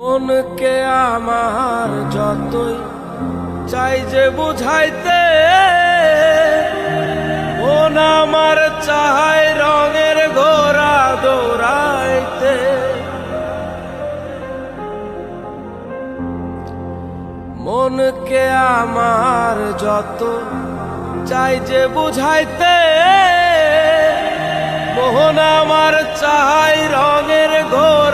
মনকে আমার যতই চাই যে বুঝাইতে, মন আমার চাহাই রঙের ঘোরা দৌড়াইতে। মনকে আমার যত চাই যে বুঝাইতে, মোহন আমার চাই রঙের ঘোরা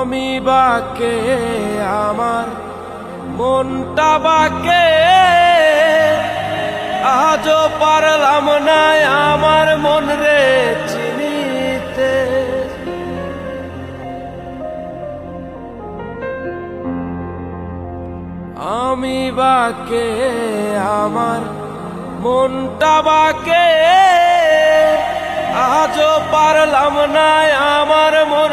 আমি বাকে, আমার মনটা বাকে। আজও পারলাম না আমার মন রে চিনিতে। আমি বাকে, আমার মনটা বাকে। আজও পারলাম না আমার মন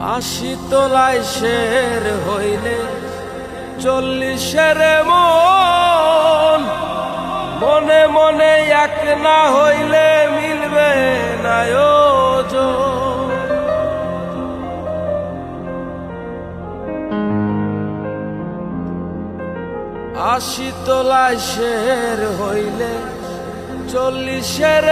আশি শের হইলে চল্লিশের মন মনে মনে এক না হইলে মিলবে না ওজন। আশি তোলায় শের হইলে চল্লিশের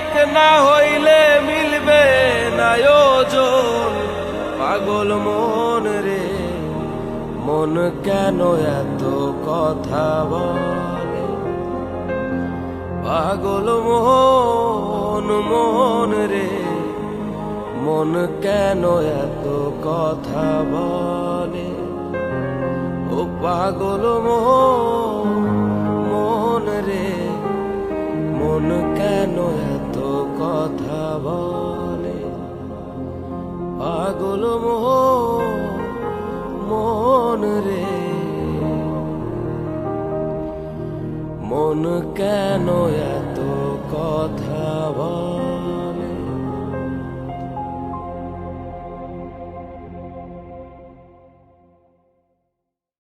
এক না হইলে মিলবে না পাগল মন রে, মন কেন এত কথা বলে? পাগল মন মন রে, মন কেন এত কথা বলে? ও পাগল মন কথা বলে। পাগল মন রে। মন কেন এত কথা বলে?